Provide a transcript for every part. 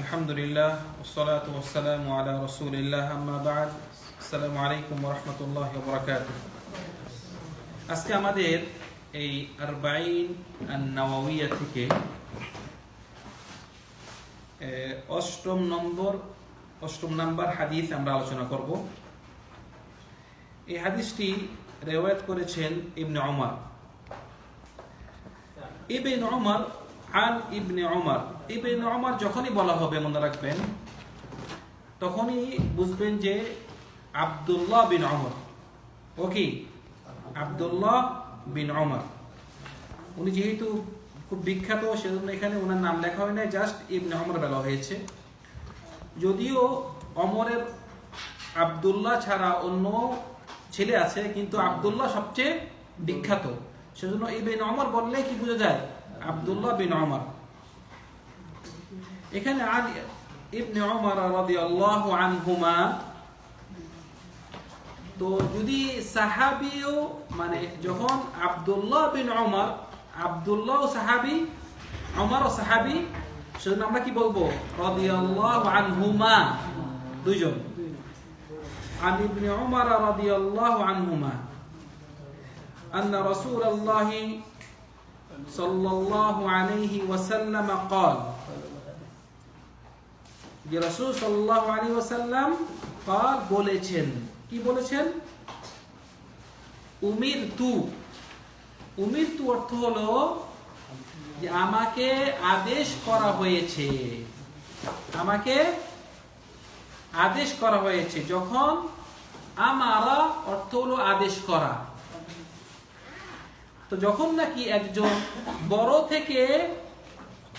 আলহামদুলিল্লাহ ওসলাত ওসালাম আলা রসুলিল্লাহ আম্মাবাদ আসসালামু আলাইকুম রহমতুল্লাহ বরাকাত আজকে আমাদের এই আরবাইন নওয়াইয়া থেকে অষ্টম নম্বর, অষ্টম নাম্বার হাদিস আমরা আলোচনা করব। এই হাদিসটি রেওয়ায়ত করেছেন ইবনে অমর ইবেন অমর আন ইবনে অমর ইবনে ওমর যখনই বলা হবে, মনে রাখবেন, তখনই বুঝবেন যে আব্দুল্লাহ বিন ওমর ও কি? আব্দুল্লাহ বিন ওমর উনি যেহেতু খুব বিখ্যাত, সেজন্য এখানে ওনার নাম লেখা হয় না জাস্ট ইবনে ওমর বলা হয়েছে। যদিও অমরের আব্দুল্লাহ ছাড়া অন্য ছেলে আছে, কিন্তু আবদুল্লাহ সবচেয়ে বিখ্যাত। সেজন্য ইবেন অমর বললে কি বোঝা যায়? আব্দুল্লাহ বিন অমর এখানে আন ইবনে অমর রাদিয়াল্লাহু আনহুমা তো যদি সাহাবিও মানে যখন আব্দুল্লাহ বিন অমর আব্দুল্লাহ সাহাবি অমর সাহাবি সেজন্য আমরা কি বলবো রাদিয়াল্লাহু আনহুমা দুইজন عن ابن عمر رضي الله عنهما أن رسول الله صلى الله عليه وسلم قال যে রসুল সাল্লাহ আলী ওসাল্লাম কাল বলেছেন কি বলেছেন উমির তু উমির তু অর্থ হলো যে আমাকে আদেশ করা হয়েছে আমাকে আদেশ করা হয়েছে যখন আমারা অর্থ হলো আদেশ করা তো যখন নাকি একজন বড় থেকে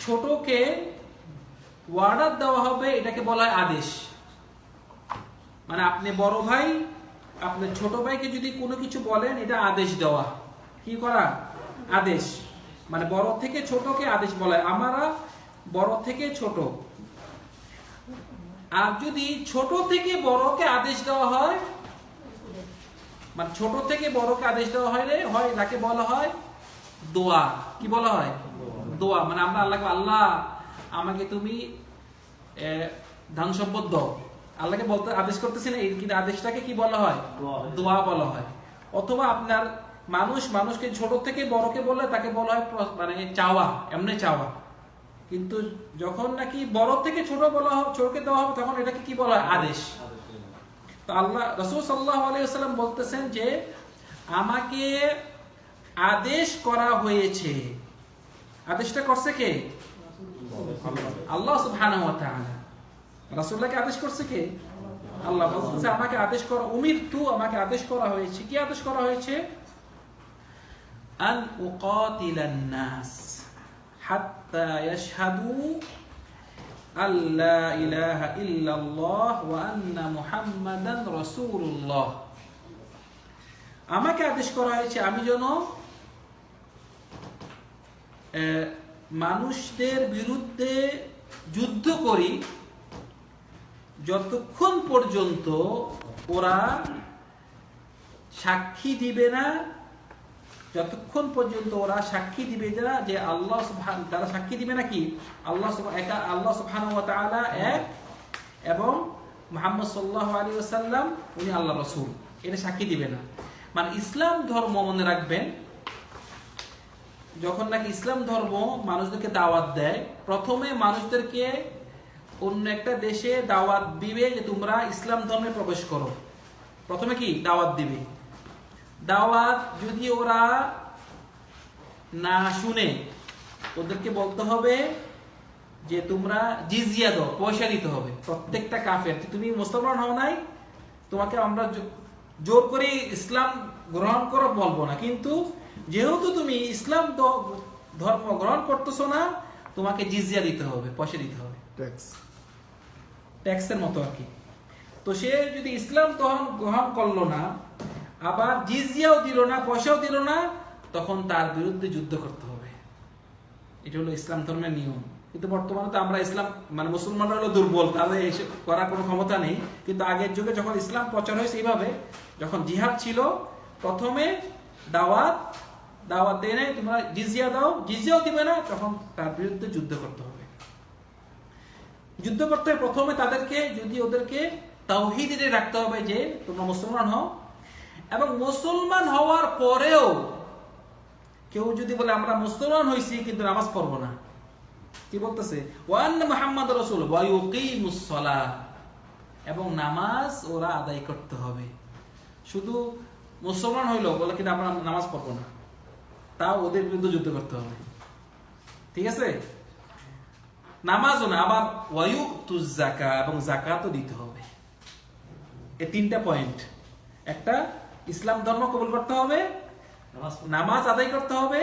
ছোটকে ওয়ার্ডার দেওয়া হবে, এটাকে বলা হয় আদেশ। মানে আপনি বড় ভাই, আপনার ছোট ভাইকে যদি কোনো কিছু বলেন, এটা আদেশ দেওয়া। কি করা? আদেশ। মানে বড় থেকে ছোটকে আদেশ বলা হয়। আমারা বড় থেকে ছোট। আর যদি ছোট থেকে বড়কে আদেশ দেওয়া হয় মানে ছোট থেকে বড়কে আদেশ দেওয়া হয় রে হয় তাকে বলা হয় দোয়া। কি বলা হয়? দোয়া। মানে আমরা আল্লাহকে আল্লাহ আমাকে তুমি ধন সম্পদ দাও। আল্লাহকে বলতে আদেশ করতেছি না এই কিন্তু আদেশটাকে কি বলা হয়? দোয়া বলা হয়। অথবা আপনার মানুষ মানুষকে ছোট থেকে বড়কে বলে তাকে বলা হয় মানে চাওয়া এমনি চাওয়া। কিন্তু যখন নাকি বড় থেকে ছোট বলা হবে ছোটকে দেওয়া হবে তখন এটাকে কি বলা হয়? আদেশ। তো আল্লাহ, রসুল সাল্লাহ আলাইসাল্লাম বলতেছেন যে, আমাকে আদেশ করা হয়েছে। আদেশটা করছে কে? আল্লাহ রাসূলুল্লাহকে আদেশ করছে কে? আল্লাহ বলতেছে, আমাকে আদেশ করা, উমির তু আমাকে আদেশ করা হয়েছে। কি আদেশ করা হয়েছে? আন উকাতিলান নাস হাত্তা ইয়াশহাদু আল্লা ইলাহা ইল্লাল্লাহ ওয়া আন্না মুহাম্মাদান রাসূলুল্লাহ। আমাকে আদেশ করা হয়েছে, আমি যেন মানুষদের বিরুদ্ধে যুদ্ধ করি, যতক্ষণ পর্যন্ত ওরা সাক্ষী দিবে না যতক্ষণ পর্যন্ত ওরা সাক্ষী দিবে না, যে আল্লাহ সুবহান, তারা সাক্ষী দিবে নাকি? আল্লাহ একা আল্লাহ তাআলা এক এবং মুহাম্মদ সাল্লাল্লাহু আলাইহি ওয়াসাল্লাম, উনি আল্লাহ রাসূল। এটা সাক্ষী দিবে না। মানে ইসলাম ধর্ম মনে রাখবেন, যখন নাকি ইসলাম ধর্ম মানুষদেরকে দাওয়াত দেয়, প্রথমে মানুষদেরকে অন্য একটা দেশে দাওয়াত দিবে যে তোমরা ইসলাম ধর্মে প্রবেশ করো। প্রথমে কি? দাওয়াত দিবে। দাওয়াত যদি ওরা না শুনে ওদেরকে বলতে হবে যে তোমরা জিজিয়া দাও পয়সা দিতে হবে। প্রত্যেকটা কাফের। তুমি মুসলমান হও নাই তোমাকে আমরা জোর করে ইসলাম গ্রহণ করো বলব না। কিন্তু যেহেতু তুমি ইসলাম ধর্ম গ্রহণ করতেছো না তোমাকে জিজিয়া দিতে হবে পয়সা দিতে হবে। ট্যাক্স ট্যাক্সের মতো আর কি। তো সে যদি ইসলাম তখন গ্রহণ করল না আবার জিজিয়াও দিল না, পয়সাও দিল না, তখন তার বিরুদ্ধে যুদ্ধ করতে হবে। এটা হলো ইসলাম ধর্মের নিয়ম। কিন্তু বর্তমানে তো আমরা ইসলাম মানে মুসলমানরা হলো দুর্বল, তাদের এসব করার কোনো ক্ষমতা নেই। কিন্তু আগের যুগে যখন ইসলাম প্রচার হয়েছে এইভাবে, যখন জিহাদ ছিল, প্রথমে দাওয়াত দাওয়াত দেয় নাই তোমরা জিজিয়া দাও, জিজিয়াও দিবে না, তখন তার বিরুদ্ধে যুদ্ধ করতে হবে। যুদ্ধ করতে প্রথমে তাদেরকে, যদি ওদেরকে তাওহিদে রাখতে হবে যে তোমরা মুসলমান হও এবং মুসলমান হওয়ার পরেও কেউ যদি বলে, আমরা মুসলমান হয়েছি কিন্তু নামাজ পড়ব না। কি বলতেছে? ওয়ান মোহাম্মদ রসুল ওয়াইকিমুসলা এবং নামাজ ওরা আদায় করতে হবে। শুধু মুসলমান হইল, বলে কিন্তু আমরা নামাজ পড়ব না? তাও ওদের বিরুদ্ধে যুদ্ধ করতে হবে। ঠিক আছে? নামাজও না, আবার ওয়ায়ু তু জাকা এবং জাকাতও দিতে হবে। এই তিনটা পয়েন্ট একটা ইসলাম ধর্ম কবুল করতে হবে নামাজ আদায় করতে হবে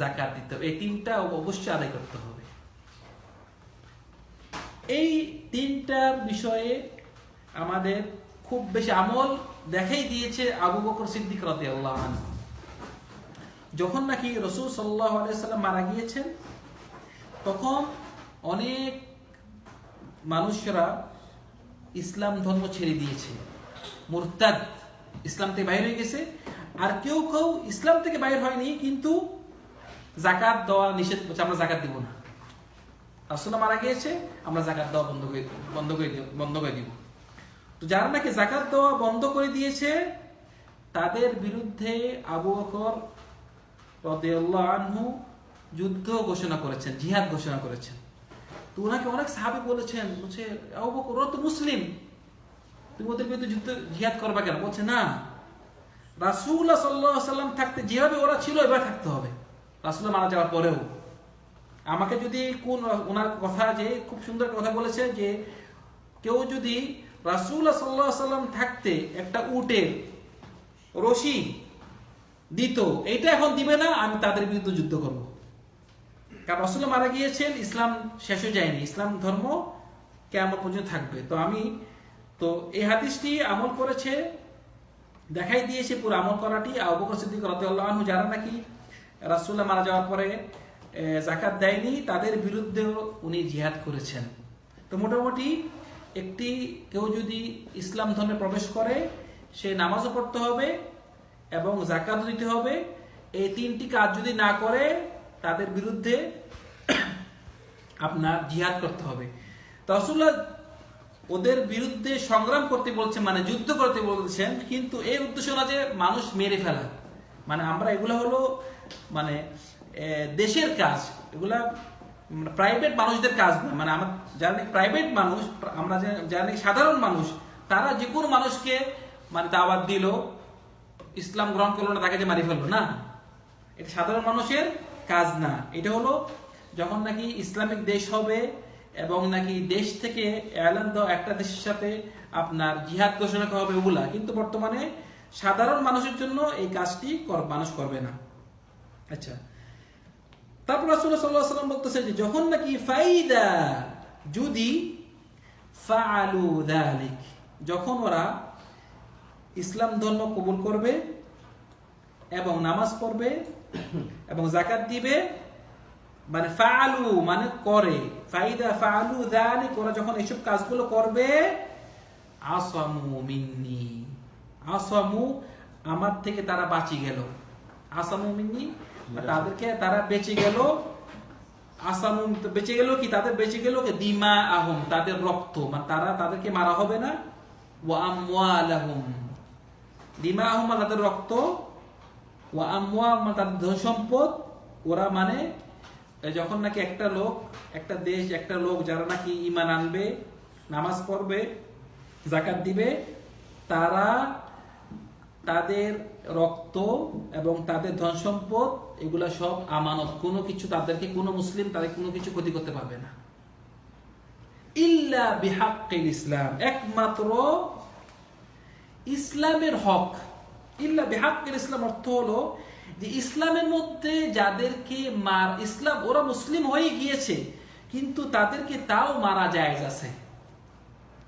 জাকাত দিতে হবে। এই তিনটা অবশ্যই আদায় করতে হবে। এই তিনটা বিষয়ে আমাদের খুব বেশি আমল দেখাই দিয়েছে আবু বকর সিদ্দিক রাদিয়াল্লাহু আনহু। যখন নাকি রসুল সাল্লাহ আলাইসাল্লাম মারা গিয়েছেন তখন অনেক মানুষরা ইসলাম ধর্ম ছেড়ে দিয়েছে। মুরতাদ ইসলাম থেকে বাইর হয়ে গেছে। আর কেউ কেউ ইসলাম থেকে বাইর হয়নি, কিন্তু জাকাত দেওয়া নিষেধ করছে, আমরা জাকাত দিব না। রাসুল্লাহ মারা গিয়েছে, আমরা জাকাত দেওয়া বন্ধ করে বন্ধ করে বন্ধ করে দিব। তো যারা নাকি জাকাত দেওয়া বন্ধ করে দিয়েছে, তাদের বিরুদ্ধে আবু বকর আনহু যুদ্ধ ঘোষণা করেছেন, জিহাদ ঘোষণা করেছেন। তো ওনাকে অনেক সাহাবি বলেছেন, বলছে, আবু বকর তো মুসলিম। তুমি ওদের বিরুদ্ধে যুদ্ধ, জিহাদ করবা কেন? বলছে, না। রাসূলুল্লাহ সাল্লাল্লাহু আলাইহি সাল্লাম থাকতে, যেভাবে ওরা ছিল এবার থাকতে হবে। রাসূলুল্লাহ মারা যাওয়ার পরেও। আমাকে যদি কোন ওনার কথা যে, খুব সুন্দর কথা বলেছে যে, কেউ যদি রাসূলুল্লাহ সাল্লাল্লাহু আলাইহি সাল্লাম থাকতে একটা উটের রশি দিত, এইটা এখন দিবে না, আমি তাদের বিরুদ্ধে যুদ্ধ করব। কারণ রসুল মারা গিয়েছেন, ইসলাম শেষ হয়ে যায়নি। ইসলাম ধর্ম কেমন পর্যন্ত থাকবে। তো আমি তো এই হাদিসটি আমল করেছে, দেখাই দিয়েছে পুরো আমল করাটি। আবু বকর সিদ্দিক রাদিয়াল্লাহু যারা নাকি রাসূলুল্লাহ মারা যাওয়ার পরে জাকাত দেয়নি, তাদের বিরুদ্ধেও উনি জিহাদ করেছেন। তো মোটামুটি একটি কেউ যদি ইসলাম ধর্মে প্রবেশ করে, সে নামাজও পড়তে হবে এবং জাকাত দিতে হবে। এই তিনটি কাজ যদি না করে, তাদের বিরুদ্ধে আপনার জিহাদ করতে হবে। তো ওদের বিরুদ্ধে সংগ্রাম করতে বলছেন মানে যুদ্ধ করতে বলছেন, কিন্তু এই উদ্দেশ্য না যে মানুষ মেরে ফেলা। মানে আমরা এগুলো হলো মানে দেশের কাজ। এগুলা প্রাইভেট মানুষদের কাজ না। মানে আমার যারা নাকি প্রাইভেট মানুষ, আমরা যারা নাকি সাধারণ মানুষ, তারা যে কোনো মানুষকে মানে দাওয়াত দিল, ইসলাম গ্রহণ করল না, তাকে যে মারি ফেলল, না। এটা সাধারণ মানুষের কাজ না। এটা হলো যখন নাকি ইসলামিক দেশ হবে এবং নাকি দেশ থেকে এয়ারলাইন দেওয়া একটা দেশের সাথে আপনার জিহাদ ঘোষণা করা হবে ওগুলা। কিন্তু বর্তমানে সাধারণ মানুষের জন্য এই কাজটি মানুষ করবে না। আচ্ছা। তারপর রাসূলুল্লাহ সাল্লাল্লাহু আলাইহি বলতেছে যে, যখন নাকি ফাইদা যদি ফাআলু যালিক, যখন ওরা ইসলাম ধর্ম কবুল করবে এবং নামাজ পড়বে এবং জাকাত দিবে মানে ফাআলু মানে করে ফাইদা ফাআলু যালিক ওরা যখন এইসব কাজগুলো করবে আসামু মিন্নি। আসামু আমার থেকে তারা বাঁচি গেল। আসামু মিন্নি তাদেরকে তারা বেঁচে গেল। আসামু বেঁচে গেল কি? তাদের বেঁচে গেল কি? দিমা আহম তাদের রক্ত। মানে তারা তাদেরকে মারা হবে না। ওয়া আমওয়ালাহুম। দিমা আহম মানে তাদের রক্ত। ওয়া আমওয়া মানে তাদের ধন সম্পদ ওরা মানে যখন নাকি একটা লোক, একটা দেশ, একটা লোক যারা নাকি ইমান আনবে, নামাজ পড়বে জাকাত দিবে, তারা তাদের রক্ত এবং তাদের ধন সম্পদ এগুলা সব আমানত। কোনো কিছু তাদেরকে, কোনো মুসলিম তাদের কোনো কিছু ক্ষতি করতে পারবে না। ইল্লা বিহাক্কিল ইসলাম। একমাত্র ইসলামের হক। ইল্লা বিহাক্কিল ইসলাম অর্থ হলো যে ইসলামের মধ্যে যাদেরকে মার, ইসলাম, ওরা মুসলিম হয়ে গিয়েছে, কিন্তু তাদেরকে তাও মারা যায় আছে।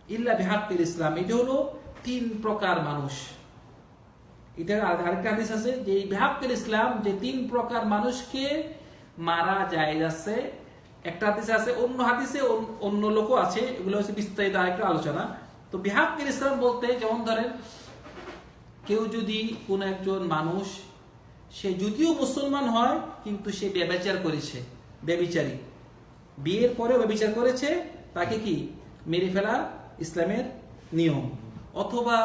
ইল্লা বিহাক্কিল ইসলাম, এটা হলো তিন প্রকার মানুষ। এটা আরেকটা হাদিস আছে যে এই বিহাক্কিল ইসলাম যে তিন প্রকার মানুষকে মারা যায় আছে। একটা হাদিসে আছে, অন্য হাদিসে অন- অন্য লোকও আছে, এগুলো হচ্ছে বিস্তারিত আরেকটা আলোচনা। তো বিহাক্কিল ইসলাম বলতে যেমন ধরেন, কেউ যদি কোন একজন মানুষ সে যদিও মুসলমান হয় কিন্তু সে ব্যবচার করেছে ব্যবিচারী। বিয়ের পরে ব্যবচার করেছে তাকে কি? মেরে ফেলা ইসলামের নিয়ম। অথবা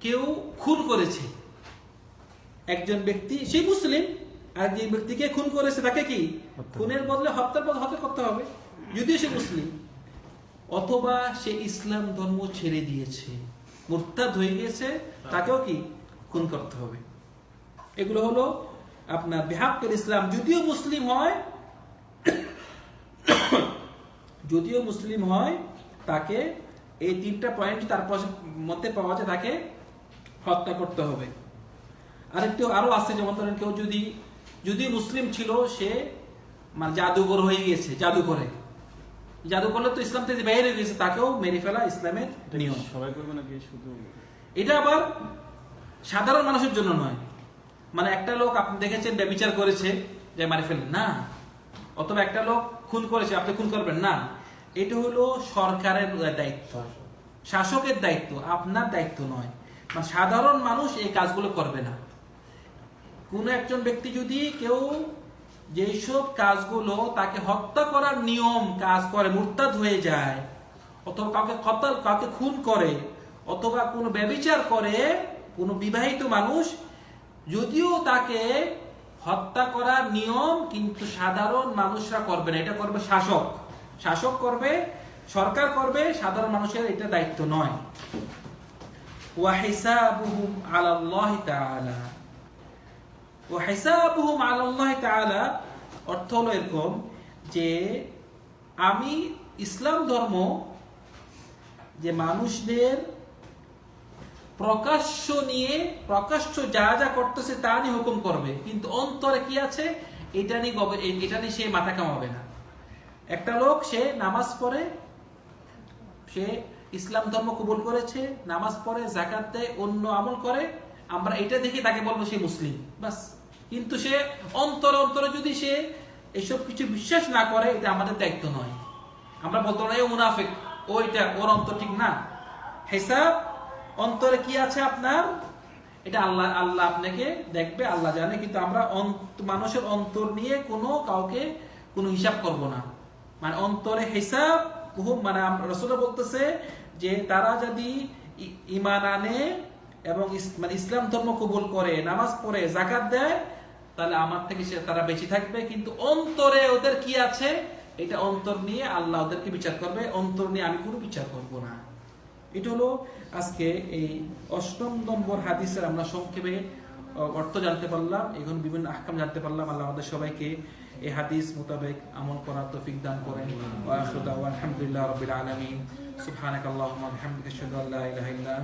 কেউ খুন করেছে। একজন ব্যক্তি সে মুসলিম আর যে ব্যক্তিকে খুন করেছে তাকে কি? খুনের বদলে হত্যার পর হত্যা করতে হবে। যদিও সে মুসলিম অথবা সে ইসলাম ধর্ম ছেড়ে দিয়েছে। মুরতাদ হয়ে গিয়েছে, তাকেও কি খুন করতে হবে? এগুলো হলো আপনার বেহাক্কের ইসলাম। যদিও মুসলিম হয়, যদিও মুসলিম হয়, তাকে এই তিনটা পয়েন্ট তার মধ্যে পাওয়া যায় তাকে হত্যা করতে হবে। আরেকটু আরও আছে, যেমন ধরেন কেউ যদি যদি মুসলিম ছিল, সে মানে জাদুঘর হয়ে গিয়েছে জাদু করে জাদু করলে তো ইসলাম থেকে বাইরে গেছে তাকেও মেরে ফেলা ইসলামের নিয়ম। সবাই করবে নাকি শুধু? এটা আবার সাধারণ মানুষের জন্য নয়। মানে একটা লোক আপনি দেখেছেন ব্যবচার করেছে যে মারি ফেললেন না। অথবা একটা লোক খুন করেছে আপনি খুন করবেন। না। এটা হলো সরকারের দায়িত্ব। শাসকের দায়িত্ব আপনার দায়িত্ব নয়। মানে সাধারণ মানুষ এই কাজগুলো করবে না। কোন একজন ব্যক্তি যদি কেউ যেসব কাজগুলো তাকে হত্যা করার নিয়ম কাজ করে, মুরতাদ হয়ে যায়, অথবা কাউকে কতল, কাউকে খুন করে, অথবা কোনো ব্যবিচার করে, কোনো বিবাহিত মানুষ, যদিও তাকে হত্যা করার নিয়ম কিন্তু সাধারণ মানুষরা করবে না। এটা করবে শাসক। শাসক করবে, সরকার করবে, সাধারণ মানুষের এটা দায়িত্ব নয়। ওয়াহিসাবুহুম আলাল্লাহি তাআলা। অর্থ হলো এরকম যে আমি ইসলাম ধর্ম যে মানুষদের প্রকাশ্য নিয়ে, প্রকাশ্য যা যা করতেছে তা নিয়ে হুকুম করবে। কিন্তু অন্তরে কি আছে? এটা নিয়ে এটা নিয়ে সে মাথা কামাবে না। একটা লোক, সে নামাজ পড়ে, সে ইসলাম ধর্ম কবুল করেছে, নামাজ পড়ে জাকাত দেয়, অন্য আমল করে, আমরা এটা দেখে তাকে বলব সে মুসলিম। বাস। কিন্তু সে অন্তরে অন্তরে যদি সে এসব কিছু বিশ্বাস না করে, এটা আমাদের দায়িত্ব নয়। আমরা বলতো না "এ মুনাফিক, ও এটা, ওর অন্তর ঠিক না। হিসাব, অন্তরে কি আছে আপনার? এটা আল্লাহ আল্লাহ আপনাকে দেখবে, আল্লাহ জানে, কিন্তু আমরা মানুষের অন্তর নিয়ে কোনো কাউকে কোনো হিসাব করব না। মানে অন্তরে হিসাব মানে রসুল বলতেছে যে তারা যদি ইমান আনে এবং মানে ইসলাম ধর্ম কবুল করে, নামাজ পড়ে জাকাত দেয় তাহলে আমার থেকে তারা বেঁচে থাকবে, কিন্তু অন্তরে ওদের কি আছে? এটা অন্তর নিয়ে আল্লাহ ওদেরকে বিচার করবে, অন্তর নিয়ে আমি কোনো বিচার করব না। এটা হলো আজকে এই অষ্টম নম্বর হাদিসের আমরা সংক্ষেপে অর্থ জানতে পারলাম, এখন বিভিন্ন আহকাম জানতে পারলাম। আল্লাহ আমাদের সবাইকে এই হাদিস মোতাবেক আমল করার তৌফিক দান করেন। আলহামদুলিল্লাহ রাব্বিল আলামিন। সুবহানাকাল্লাহুম্মা ওয়া বিহামদিকা, আশহাদু আল্লা ইলাহা ইল্লা